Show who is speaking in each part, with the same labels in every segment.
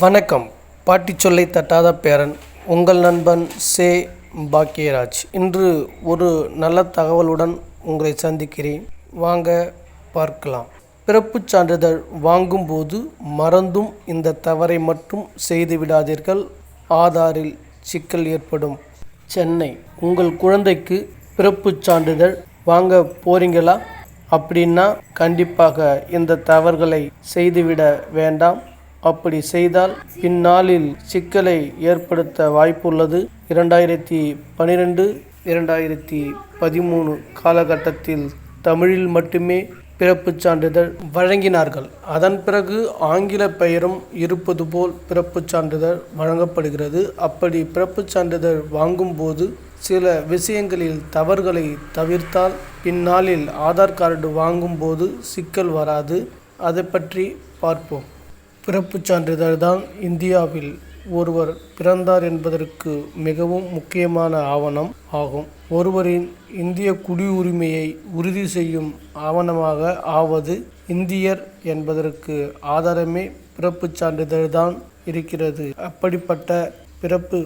Speaker 1: வணக்கம். பாட்டி சொல்லை தட்டாத பேரன் உங்கள் நண்பன் சே. பாக்கியராஜ். இன்று ஒரு நல்ல தகவலுடன் உங்களை சந்திக்கிறேன். வாங்க பார்க்கலாம். பிறப்புச் சான்றிதழ் வாங்கும்போது மறந்தும் இந்த தவறை மட்டும் செய்து விடாதீர்கள். ஆதாரில் சிக்கல் ஏற்படும். சென்னை உங்கள் குழந்தைக்கு பிறப்புச் சான்றிதழ் வாங்க போறீங்களா? அப்படின்னா கண்டிப்பாக இந்த தவறுகளை செய்துவிட வேண்டாம். அப்படி செய்தால் பின்னாளில் சிக்கலை ஏற்படுத்த வாய்ப்புள்ளது. இரண்டாயிரத்தி பனிரெண்டு இரண்டாயிரத்தி பதிமூணு காலகட்டத்தில் தமிழில் மட்டுமே பிறப்புச் சான்றிதழ் வழங்கினார்கள். அதன் பிறகு ஆங்கில பெயரும் இருப்பது போல் பிறப்புச் சான்றிதழ் வழங்கப்படுகிறது. அப்படி பிறப்புச் சான்றிதழ் வாங்கும்போது சில விஷயங்களில் தவறுகளை தவிர்த்தால் பின்னாளில் ஆதார் கார்டு வாங்கும்போது சிக்கல் வராது. அதை பற்றி பார்ப்போம். பிறப்புச் சான்றிதழ் தான் இந்தியாவில் ஒருவர் பிறந்தார் என்பதற்கு மிகவும் முக்கியமான ஆவணம் ஆகும். ஒருவரின் இந்திய குடியுரிமையை உறுதி செய்யும் ஆவணமாக ஆவது இந்தியர் என்பதற்கு ஆதாரமே பிறப்புச் சான்றிதழ் தான் இருக்கிறது. அப்படிப்பட்ட பிறப்பு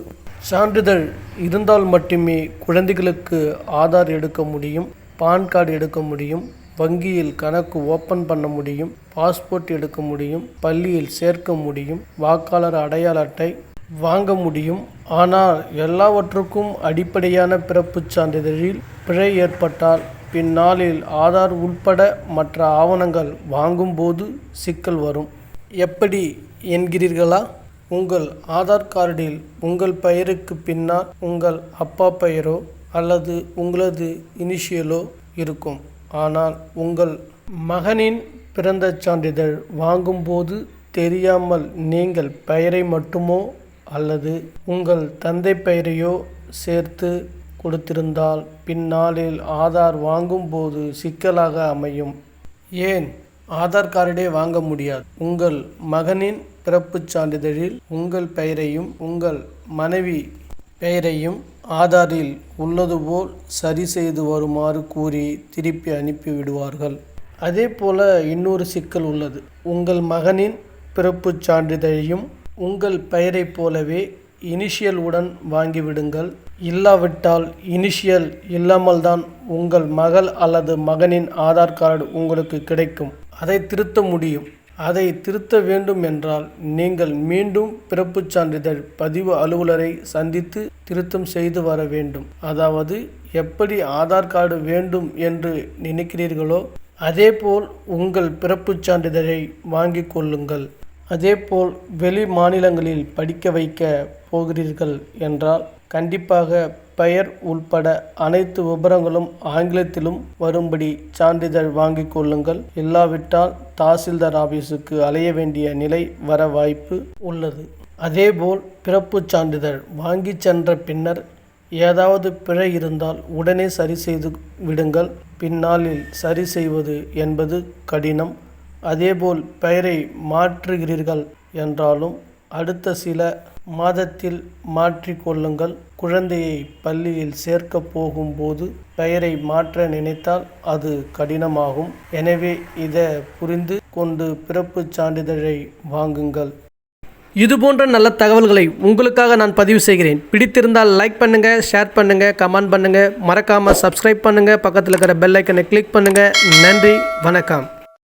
Speaker 1: சான்றிதழ் இருந்தால் மட்டுமே குழந்தைகளுக்கு ஆதார் எடுக்க முடியும் பான் கார்டு எடுக்க முடியும் வங்கியில் கணக்கு ஓப்பன் பண்ண முடியும் பாஸ்போர்ட் எடுக்க முடியும் பள்ளியில் சேர்க்க முடியும் வாக்காளர் அடையாள அட்டை வாங்க முடியும். ஆனால் எல்லாவற்றுக்கும் அடிப்படையான பிறப்புச் சான்றிதழில் பிழை ஏற்பட்டால் பின்னாளில் ஆதார் உட்பட மற்ற ஆவணங்கள் வாங்கும்போது சிக்கல் வரும். எப்படி என்கிறீர்களா? உங்கள் ஆதார் கார்டில் உங்கள் பெயருக்கு பின்னால் உங்கள் அப்பா பெயரோ அல்லது உங்களது இனிஷியலோ இருக்கும். ஆனால் உங்கள் மகனின் பிறந்த சான்றிதழ் வாங்கும்போது தெரியாமல் நீங்கள் பெயரை மட்டுமோ அல்லது உங்கள் தந்தை பெயரையோ சேர்த்து கொடுத்திருந்தால் பின்னாளில் ஆதார் வாங்கும்போது சிக்கலாக அமையும். ஏன்? ஆதார் கார்டே வாங்க முடியாது. உங்கள் மகனின் பிறப்புச் சான்றிதழில் உங்கள் பெயரையும் உங்கள் மனைவி பெயரையும் ஆதாரில் உள்ளது போல் சரி செய்து வருமாறு கூறி திருப்பி அனுப்பி விடுவார்கள். அதே போல இன்னொரு சிக்கல் உள்ளது. உங்கள் மகனின் பிறப்புச் சான்றிதழையும் உங்கள் பெயரைப் போலவே இனிஷியல் உடன் வாங்கிவிடுங்கள் இல்லாவிட்டால் இனிஷியல் இல்லாமல்தான் உங்கள் மகள் அல்லது மகனின் ஆதார் கார்டு உங்களுக்கு கிடைக்கும். அதை திருத்த முடியும். அதை திருத்த வேண்டும் என்றால் நீங்கள் மீண்டும் பிறப்புச் சான்றிதழ் பதிவு அலுவலரை சந்தித்து திருத்தம் செய்து வர வேண்டும். அதாவது எப்படி ஆதார் கார்டு வேண்டும் என்று நினைக்கிறீர்களோ அதேபோல் உங்கள் பிறப்புச் சான்றிதழை வாங்கிக் கொள்ளுங்கள். அதேபோல் வெளி மாநிலங்களில் படிக்க வைக்க போகிறீர்கள் என்றால் கண்டிப்பாக பெயர் உள்பட அனைத்து விபரங்களும் ஆங்கிலத்திலும் வரும்படி சான்றிதழ் வாங்கிக் கொள்ளுங்கள். இல்லாவிட்டால் தாசில்தார் ஆபீஸுக்கு அலைய வேண்டிய நிலை வர வாய்ப்பு உள்ளது. அதேபோல் பிறப்புச் சான்றிதழ் வாங்கி சென்ற பின்னர் ஏதாவது பிழை இருந்தால் உடனே சரி செய்து விடுங்கள். பின்னாளில் சரி செய்வது என்பது கடினம். அதேபோல் பெயரை மாற்றுகிறீர்கள் என்றாலும் அடுத்த சில மாதத்தில் மாற்றிக்கொள்ளுங்கள் குழந்தையை பள்ளியில் சேர்க்க போகும்போது பெயரை மாற்ற நினைத்தால் அது கடினமாகும். எனவே இதை புரிந்து கொண்டு பிறப்புச் சான்றிதழை வாங்குங்கள். இது போன்ற நல்ல தகவல்களை உங்களுக்காக நான் பதிவு செய்கிறேன். பிடித்திருந்தால் லைக் பண்ணுங்க ஷேர் பண்ணுங்க கமெண்ட் பண்ணுங்க. மறக்காம சப்ஸ்கிரைப் பண்ணுங்க. பக்கத்தில் இருக்கிற பெல் ஐக்கனை கிளிக் பண்ணுங்க. நன்றி வணக்கம்.